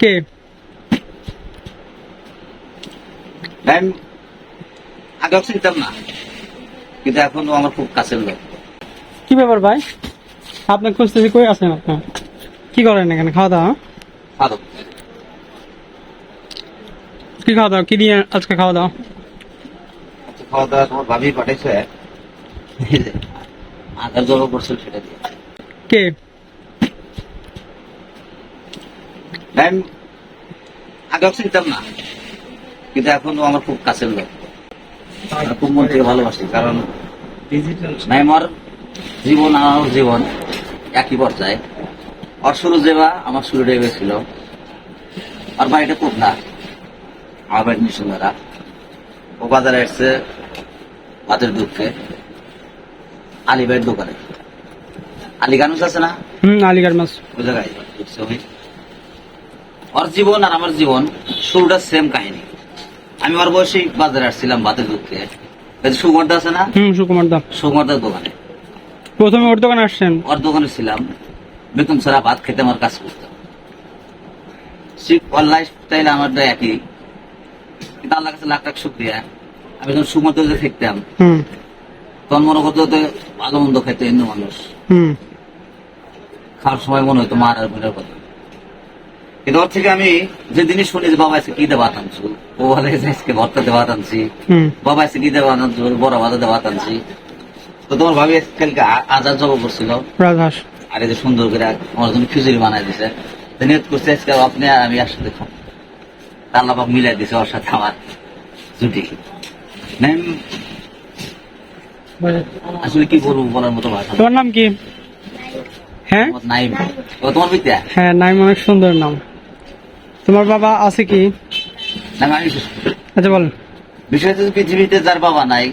কে? আমি আগেও চিনতাম না কিন্তু এখন আমার খুব কাছের লোক। কি ব্যাপার ভাই? আপনার খুঁজতেছি কই আছেন আপনার? কি করেন এখানে? খাওয়া দাওয়া? ফারুক কি খাওয়া দাওয়া? কি দিয়ে আজকে খাওয়া দাওয়া? খাওয়া দাওয়া তোমার ভাবি পাঠাইছে। আধার জমা করছিল সেটা দিয়ে। কে? আমি আগেও চিনতাম না। কিন্তু এখন আমার খুব কাছের লোক। খুব মন থেকে ভালোবাসি কারণ নাই আমার জীবন আমার জীবন একই পর্যায়ে। ওর শুরু যেবা আমার শুরু ডেবে ছিল। আর বাড়িটা খুব না আমার বাড়ি নিঃসন্ধারা ও বাজারে এসছে ভাতের দুঃখে আলিবাইয়ের দোকানে। আলি গানুস আছে না? হুম আলিগার মাছ। ওই জায়গায়। ওর জীবন আর আমার জীবন শুরুটা সেম কাহিনী। আমি ওর বয়সে বাজারে আসছিলাম ভাতের দুঃখে সুগন্ধ আছে না? হুম সুকুমার দা সুগন্ধার দোকানে। প্রথমে ওর দোকানে আসছেন? ওর দোকানে ছিলাম। বেতন ছাড়া ভাত খেতে আমার কাজ করতাম ওর লাইফ স্টাইল আমার একই। কিন্তু আল্লাহ কাছে লাখ লাখ শুক্রিয়া। আমি যখন সুগন্ধ দেখতাম হুম। তখন মনে করতো যে ভালো মন্দ খেতে অন্য মানুষ। হুম। খাওয়ার সময় মনে হতো মার আর বোনের কথা। কিন্তু ওর থেকে আমি যেদিনই শুনি যে বাবা আজকে কি ভাত আনছো? ও বলে যে আজকে ভর্তাতে ভাত আনছি। বাবা আজকে কি ভাত আনছো? বড় ভাত আনছি। তো তোমার ভাবি কালকে আজাদ জব করছিল। আর এই যে সুন্দর করে আমার জন্য খিচুড়ি বানাই দিছে। নিয়ত করছে আজকে আপনি আর আমি একসাথে খাব। আল্লাহ মিলাই দিছে ওর সাথে আমার জুটি। আসলে কি বলব বলার মতো ভাষা? তোমার নাম কি? হ্যাঁ? নাই ও তোমার বিদ্যা হ্যাঁ নাইম অনেক সুন্দর নাম। তোমার বাবা আছে কি? না আচ্ছা বলেন। বিষয় হচ্ছে পৃথিবীতে যার বাবা নাই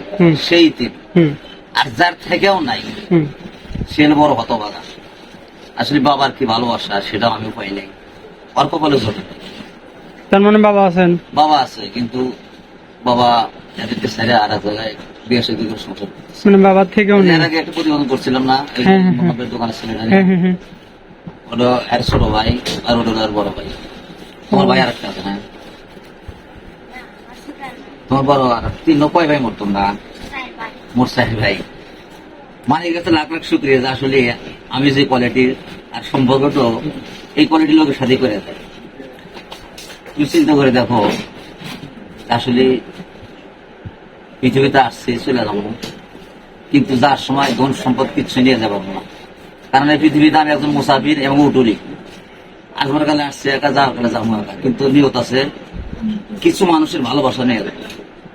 সেই তিন। আর যার থেকেও নাই সে বড় হতবাগা আসলে বাবার কি ভালোবাসা সেটাও আমি পাই নাই। অল্প বলে তার মানে বাবা আছেন? বাবা আছে কিন্তু বাবা এদেরকে ছেড়ে আর এক জায়গায় বিয়ে সাথে করে সংসার মানে বাবার থেকেও এর আগে একটা প্রতিবেদন করছিলাম না? হ্যাঁ, হ্যাঁ, হ্যাঁ। দোকানে হ্যাঁ হ্যাঁ হ্যাঁ। ওটা এর ছোট ভাই আর ওটা বড় ভাই। তোমার ভাই আর একটা আছে না তোমার বড় আর তিন কয় ভাই মোট তোমরা? মোট চার ভাই। মানিক কাছে লাখ লাখ শুক্রিয়া, যে আসলে আমি যে কোয়ালিটির আর সম্পর্কটা এই কোয়ালিটির লোকের সাথে করে দেয় তুমি চিন্তা করে দেখো আসলে পৃথিবীতে আসছে, চলে যাব। কিন্তু যার সময় ধন সম্পদ কিচ্ছু নিয়ে যাব না। কারণ এই পৃথিবীতে আমি একজন মুসাফির এবং উটুলি আসবার কালে আসছে, একা যাওয়ার যাব একা কিন্তু নিয়ত আছে, কিছু মানুষের ভালোবাসা নেই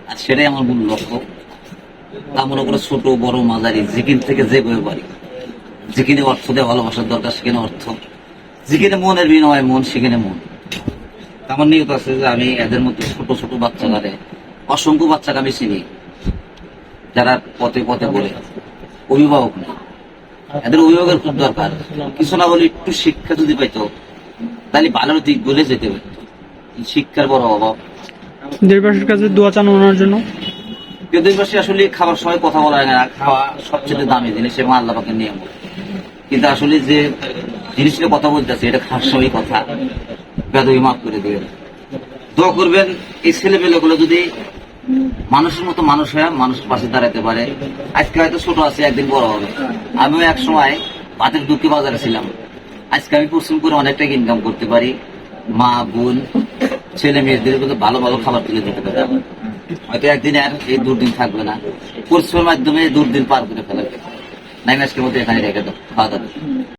আর সেটাই আমার মূল লক্ষ্য। তা মনে করে ছোট, বড়, মাঝারি যেখান থেকে যে বই পারি। যেখানে অর্থ দিয়ে ভালোবাসার দরকার, সেখানে অর্থ। যেখানে মনের বিনিময় মন, সেখানে মন। আমার নিয়ত আছে যে আমি এদের মধ্যে ছোট ছোট বাচ্চা বাচ্চাকারে অসংখ্য বাচ্চাকে আমি চিনি। যারা পথে পথে বলে, অভিভাবক নেই এদের অভিভাবকের খুব দরকার। কিছু না বলে একটু শিক্ষা যদি পাইতো তাহলে ভালোর দিক বলে যেতে পারতো। এই শিক্ষার বড় অভাব। দেশবাসীর কাছে দোয়া চান ওনার জন্য? দেশবাসী আসলে খাবার সময় কথা বলা হয় না খাওয়া সবচেয়ে দামি জিনিস এবং আল্লাহ পাকের নিয়ম কিন্তু আসলে যে জিনিসটা কথা বলতেছে এটা খাওয়ার সময় কথা। বেদবি মাফ করে দেবেন। দোয়া করবেন এই ছেলে গুলো যদি মানুষের মতো মানুষ হয়ে মানুষের পাশে দাঁড়াতে পারে। আজকে হয়তো ছোট আছে একদিন বড় হবে। আমিও এক সময় ভাতের দুঃখে বাজারে ছিলাম। আজকে আমি পরিশ্রম করে অনেক টাকা ইনকাম করতে পারি। মা, বোন, ছেলে মেয়েদের কিন্তু ভালো ভালো খাবার তুলে দিতে পারি। হয়তো একদিন আর এই দুর্দিন থাকবে না। পরিশ্রমের মাধ্যমে দুর্দিন পার করে ফেলা নাই আজকের মধ্যে এখানে রেখে দাও। খাওয়া দাওয়া।